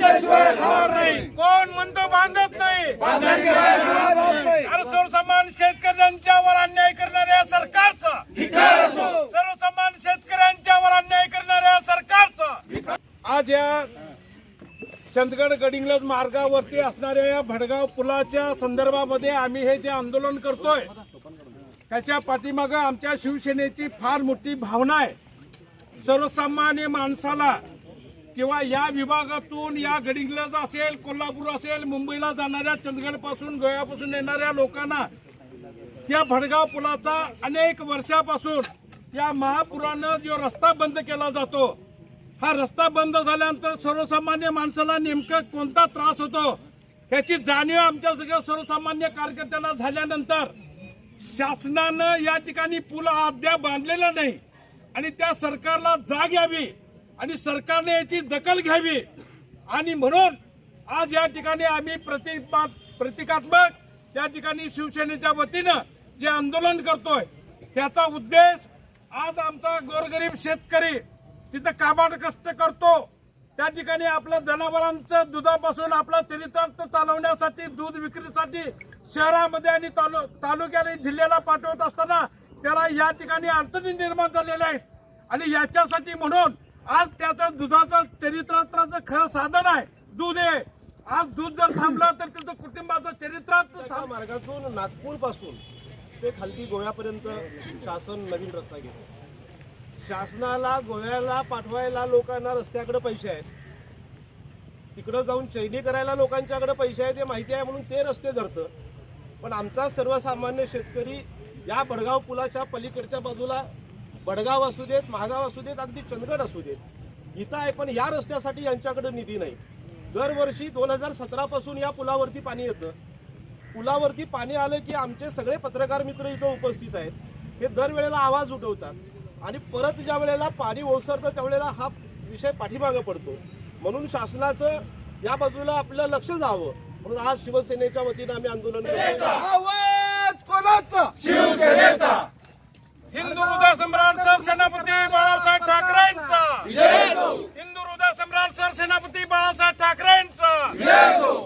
बांधल्याशिवाय नाही. कोण म्हणतो बांधत नाही? बांधल्याशिवाय राहणार नाही. सर्वसामान्य शेतकऱ्यांच्यावर अन्याय करणाऱ्या सरकारचा. सर्वसामान्य शेतकऱ्यांच्यावर अन्याय करणाऱ्या सरकारचा. आज या चंदगड गडिंग्लज मार्गावरती असणाऱ्या या भडगाव पुलाच्या संदर्भामध्ये आम्ही हे जे आंदोलन करतोय त्याच्या पाठीमागं आमच्या शिवसेनेची फार मोठी भावना आहे. सर्वसामान्य माणसाला किंवा या विभागातून या गडिंग्लज असेल कोल्हापूर असेल मुंबईला जाणाऱ्या चंदगडपासून गोव्यापासून येणाऱ्या लोकांना या भडगाव पुलाचा अनेक वर्षापासून या महापुरानं जो रस्ता बंद केला जातो हा रस्ता बंद झाल्यानंतर सर्वसामान्य माणसाला नेमकं कोणता त्रास होतो याची जाणीव आमच्या सगळ्या सर्वसामान्य कार्यकर्त्यांना झाल्यानंतर शासनानं या ठिकाणी पुल अद्याप बांधलेला नाही आणि त्या सरकारला जाग यावी आणि सरकारने याची दखल घ्यावी. आणि म्हणून आज या ठिकाणी आम्ही प्रतिमा प्रतिकात्मक त्या ठिकाणी शिवसेनेच्या वतीनं जे आंदोलन करतोय त्याचा उद्देश आज आमचा गोरगरीब शेतकरी तिथं काबाड कष्ट करतो. त्या ठिकाणी आपल्या जनावरांचं दुधापासून आपला चरितार्थ चालवण्यासाठी दूध विक्रीसाठी शहरामध्ये आणि तालु तालुक्याला जिल्ह्याला पाठवत असताना त्याला या ठिकाणी अडचणी निर्माण झालेल्या आहेत. आणि याच्यासाठी म्हणून आज त्याचं दुधाचं चरित्राचं खरं साधन आहे. दूध हे. आज दूध जर थांबलं तर त्याचं कुटुंबाचं चरित्रार्थ त्या मार्गातून नागपूरपासून ते खालती गोव्यापर्यंत शासन नवीन रस्ता घेते शासनाला गोव्याला पाठवायला लोकांना रस्त्याकडे पैसे आहेत. तिकडं जाऊन चैनी करायला लोकांच्याकडे पैसे आहेत हे माहिती आहे म्हणून ते रस्ते धरतं. पण आमचा सर्वसामान्य शेतकरी या बडगाव पुलाच्या पलीकडच्या बाजूला बडगाव असू देत महागाव असू देत अगदी चंदगड असू देत इथं आहे पण या रस्त्यासाठी यांच्याकडे निधी नाही. दरवर्षी दोन हजार सतरा पासून या पुलावरती पाणी येतं. पुलावरती पाणी आलं की आमचे सगळे पत्रकार मित्र इथं उपस्थित आहेत. हे दरवेळेला आवाज उठवतात. आणि परत ज्या वेळेला पाणी ओसरतं त्यावेळेला हा विषय पाठीमागं पडतो. म्हणून शासनाचं या बाजूला आपलं लक्ष जावं. म्हणून आज शिवसेनेच्या वतीनं आम्ही आंदोलन केलं Preso!